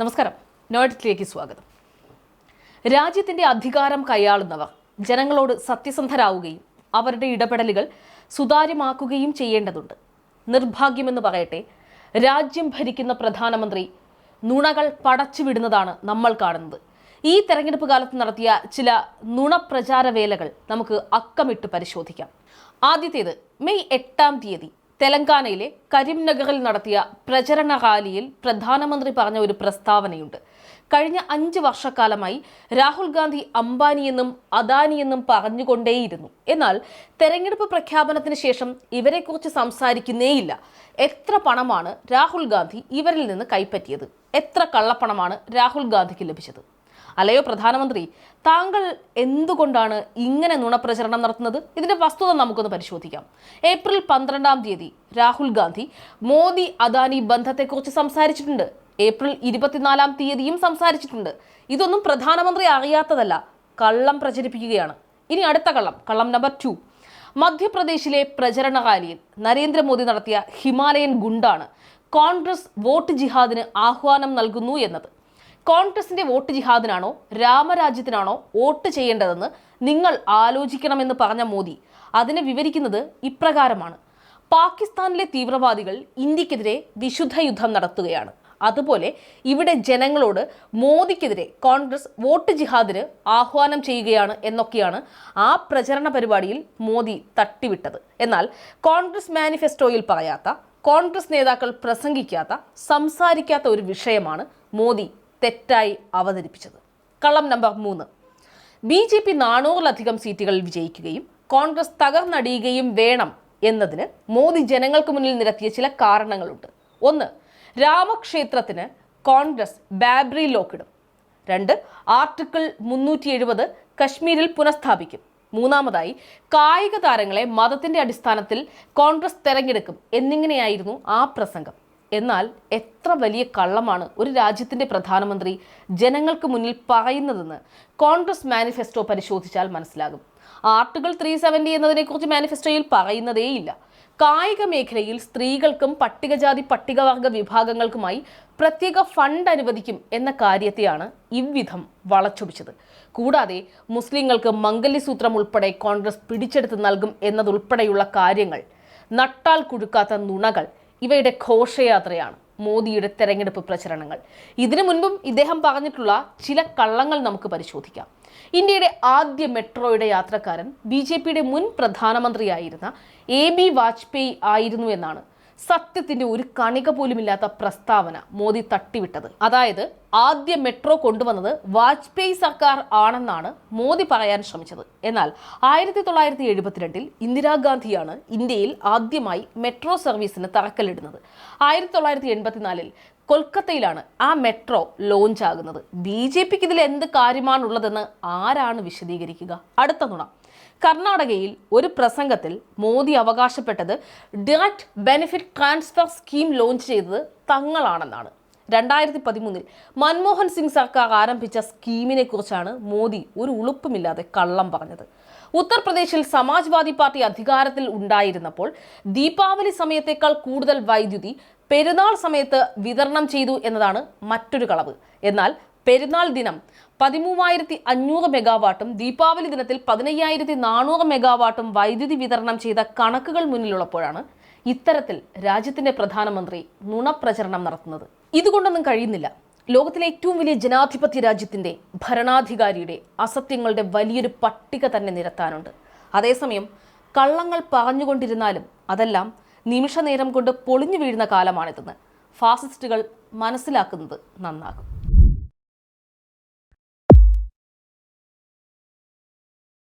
നമസ്കാരം. നോട്ടിലേക്ക് സ്വാഗതം. രാജ്യത്തിന്റെ അധികാരം കൈയാളുന്നവർ ജനങ്ങളോട് സത്യസന്ധരാവുകയും അവരുടെ ഇടപെടലുകൾ സുതാര്യമാക്കുകയും ചെയ്യേണ്ടതുണ്ട്. നിർഭാഗ്യമെന്ന് പറയട്ടെ രാജ്യം ഭരിക്കുന്ന പ്രധാനമന്ത്രി നുണകൾ പടച്ചുവിടുന്നതാണ് നമ്മൾ കാണുന്നത്. ഈ തെരഞ്ഞെടുപ്പ് കാലത്ത് നടത്തിയ ചില നുണപ്രചാര വേലകൾ നമുക്ക് അക്കമിട്ട് പരിശോധിക്കാം. ആദ്യത്തേത് മെയ് എട്ടാം തീയതി തെലങ്കാനയിലെ കരിംനഗറിൽ നടത്തിയ പ്രചരണ റാലിയിൽ പ്രധാനമന്ത്രി പറഞ്ഞ ഒരു പ്രസ്താവനയുണ്ട്. കഴിഞ്ഞ അഞ്ച് വർഷക്കാലമായി രാഹുൽ ഗാന്ധി അംബാനിയെന്നും അദാനിയെന്നും പറഞ്ഞുകൊണ്ടേയിരുന്നു. എന്നാൽ തെരഞ്ഞെടുപ്പ് പ്രഖ്യാപനത്തിന് ശേഷം ഇവരെക്കുറിച്ച് സംസാരിക്കുന്നേയില്ല. എത്ര പണമാണ് രാഹുൽ ഗാന്ധി ഇവരിൽ നിന്ന് കൈപ്പറ്റിയത്? എത്ര കള്ളപ്പണമാണ് രാഹുൽ ഗാന്ധിക്ക് ലഭിച്ചത്? അല്ലയോ പ്രധാനമന്ത്രി? താങ്കൾ എന്തുകൊണ്ടാണ് ഇങ്ങനെ നുണപ്രചരണം നടത്തുന്നത്? ഇതിന്റെ വസ്തുത നമുക്കൊന്ന് പരിശോധിക്കാം. ഏപ്രിൽ പന്ത്രണ്ടാം തീയതി രാഹുൽ ഗാന്ധി മോദി അദാനി ബന്ധത്തെക്കുറിച്ച് സംസാരിച്ചിട്ടുണ്ട്. ഏപ്രിൽ ഇരുപത്തിനാലാം തീയതിയും സംസാരിച്ചിട്ടുണ്ട്. ഇതൊന്നും പ്രധാനമന്ത്രി അറിയാത്തതല്ല. കള്ളം പ്രചരിപ്പിക്കുകയാണ്. ഇനി അടുത്ത കള്ളം കള്ളം നമ്പർ ടു. മധ്യപ്രദേശിലെ പ്രചരണ റാലിയിൽ നരേന്ദ്രമോദി നടത്തിയ ഹിമാലയൻ ഗുണ്ടാണ് കോൺഗ്രസ് വോട്ട് ജിഹാദിന് ആഹ്വാനം നൽകുന്നു എന്നത്. കോൺഗ്രസിന്റെ വോട്ട് ജിഹാദിനാണോ രാമരാജ്യത്തിനാണോ വോട്ട് ചെയ്യേണ്ടതെന്ന് നിങ്ങൾ ആലോചിക്കണമെന്ന് പറഞ്ഞ മോദി അതിനെ വിവരിക്കുന്നത് ഇപ്രകാരമാണ്. പാകിസ്ഥാനിലെ തീവ്രവാദികൾ ഇന്ത്യക്കെതിരെ വിശുദ്ധ യുദ്ധം നടത്തുകയാണ്. അതുപോലെ ഇവിടെ ജനങ്ങളോട് മോദിക്കെതിരെ കോൺഗ്രസ് വോട്ട് ജിഹാദിന് ആഹ്വാനം ചെയ്യുകയാണ് എന്നൊക്കെയാണ് ആ പ്രചരണ പരിപാടിയിൽ മോദി തട്ടിവിട്ടത്. എന്നാൽ കോൺഗ്രസ് മാനിഫെസ്റ്റോയിൽ പറയാത്ത കോൺഗ്രസ് നേതാക്കൾ പ്രസംഗിക്കാത്ത സംസാരിക്കാത്ത ഒരു വിഷയമാണ് മോദി തെറ്റായി അവതരിപ്പിച്ചത്. കള്ളം നമ്പർ മൂന്ന്. ബി ജെ പി നാനൂറിലധികം സീറ്റുകളിൽ വിജയിക്കുകയും കോൺഗ്രസ് തകർന്നടിയുകയും വേണം എന്നതിന് മോദി ജനങ്ങൾക്ക് മുന്നിൽ നിരത്തിയ ചില കാരണങ്ങളുണ്ട്. ഒന്ന് രാമക്ഷേത്രത്തിന് കോൺഗ്രസ് ബാബ്രി ലോക്കിടും രണ്ട് ആർട്ടിക്കിൾ മുന്നൂറ്റി എഴുപത് കശ്മീരിൽ പുനഃസ്ഥാപിക്കും. മൂന്നാമതായി കായിക താരങ്ങളെ മതത്തിന്റെ അടിസ്ഥാനത്തിൽ കോൺഗ്രസ് തെരഞ്ഞെടുക്കും. എന്നിങ്ങനെയായിരുന്നു ആ പ്രസംഗം. എന്നാൽ എത്ര വലിയ കള്ളമാണ് ഒരു രാജ്യത്തിന്റെ പ്രധാനമന്ത്രി ജനങ്ങൾക്ക് മുന്നിൽ പറയുന്നതെന്ന് കോൺഗ്രസ് മാനിഫെസ്റ്റോ പരിശോധിച്ചാൽ മനസ്സിലാകും. ആർട്ടിക്കിൾ ത്രീ സെവന്റി എന്നതിനെക്കുറിച്ച് മാനിഫെസ്റ്റോയിൽ പറയുന്നതേയില്ല. കായിക മേഖലയിൽ സ്ത്രീകൾക്കും പട്ടികജാതി പട്ടികവർഗ വിഭാഗങ്ങൾക്കുമായി പ്രത്യേക ഫണ്ട് അനുവദിക്കും എന്ന കാര്യത്തെയാണ് ഇவ்விധം വളച്ചൊടിച്ചത്. കൂടാതെ മുസ്ലിങ്ങൾക്ക് മംഗല്യസൂത്രം ഉൾപ്പെടെ കോൺഗ്രസ് പിടിച്ചെടുത്ത് നൽകും എന്നതുൾപ്പെടെയുള്ള കാര്യങ്ങൾ നട്ടാൽ കുഴുക്കാത്ത നുണകൾ ഇവയുടെ ഘോഷയാത്രയാണ് മോദിയുടെ തെരഞ്ഞെടുപ്പ് പ്രചരണങ്ങൾ. ഇതിനു മുൻപും ഇദ്ദേഹം പറഞ്ഞിട്ടുള്ള ചില കള്ളങ്ങൾ നമുക്ക് പരിശോധിക്കാം. ഇന്ത്യയുടെ ആദ്യ മെട്രോയുടെ യാത്രക്കാരൻ ബി ജെ പിയുടെ മുൻ പ്രധാനമന്ത്രിയായിരുന്ന എ ബി വാജ്പേയി ആയിരുന്നു എന്നാണ് സത്യത്തിന്റെ ഒരു കണിക പോലുമില്ലാത്ത പ്രസ്താവന മോദി തട്ടിവിട്ടത്. അതായത് ആദ്യ മെട്രോ കൊണ്ടുവന്നത് വാജ്പേയി സർക്കാർ ആണെന്നാണ് മോദി പറയാൻ ശ്രമിച്ചത്. എന്നാൽ ആയിരത്തി തൊള്ളായിരത്തി എഴുപത്തിരണ്ടിൽ ഇന്ദിരാഗാന്ധിയാണ് ഇന്ത്യയിൽ ആദ്യമായി മെട്രോ സർവീസിന് തറക്കല്ലിടുന്നത്. ആയിരത്തി തൊള്ളായിരത്തി എൺപത്തിനാലിൽ കൊൽക്കത്തയിലാണ് ആ മെട്രോ ലോഞ്ച് ആകുന്നത് ബി ജെ പിക്ക് ഇതിൽ എന്ത് കാര്യമാണുള്ളതെന്ന് ആരാണ് വിശദീകരിക്കുക? അടുത്ത നുണ. കർണാടകയിൽ ഒരു പ്രസംഗത്തിൽ മോദി അവകാശപ്പെട്ടത് direct benefit transfer scheme launch ചെയ്തത് തങ്ങളാണെന്നാണ്. രണ്ടായിരത്തി പതിമൂന്നിൽ മൻമോഹൻ സിംഗ് സർക്കാർ ആരംഭിച്ച സ്കീമിനെ കുറിച്ചാണ് മോദി ഒരു ഉളുപ്പുമില്ലാതെ കള്ളം പറഞ്ഞത്. ഉത്തർപ്രദേശിൽ സമാജ്വാദി പാർട്ടി അധികാരത്തിൽ ഉണ്ടായിരുന്നപ്പോൾ ദീപാവലി സമയത്തേക്കാൾ കൂടുതൽ വൈദ്യുതി പെരുന്നാൾ സമയത്ത് വിതരണം ചെയ്തു എന്നതാണ് മറ്റൊരു കളവ്. എന്നാൽ പെരുന്നാൾ ദിനം പതിമൂവായിരത്തി അഞ്ഞൂറ് മെഗാവാട്ടും ദീപാവലി ദിനത്തിൽ പതിനയ്യായിരത്തി നാനൂറ് മെഗാവാട്ടും വൈദ്യുതി വിതരണം ചെയ്ത കണക്കുകൾ മുന്നിലുള്ളപ്പോഴാണ് ഇത്തരത്തിൽ രാജ്യത്തിന്റെ പ്രധാനമന്ത്രി നുണപ്രചരണം നടത്തുന്നത്. ഇതുകൊണ്ടൊന്നും കഴിയുന്നില്ല. ലോകത്തിലെ ഏറ്റവും വലിയ ജനാധിപത്യ രാജ്യത്തിന്റെ ഭരണാധികാരിയുടെ അസത്യങ്ങളുടെ വലിയൊരു പട്ടിക തന്നെ നിരത്താനുണ്ട്. അതേസമയം കള്ളങ്ങൾ പറഞ്ഞുകൊണ്ടിരുന്നാലും അതെല്ലാം നിമിഷനേരം കൊണ്ട് പൊളിഞ്ഞു വീഴുന്ന കാലമാണിതെന്ന് ഫാസിസ്റ്റുകൾ മനസ്സിലാക്കുന്നത് നന്നാകും.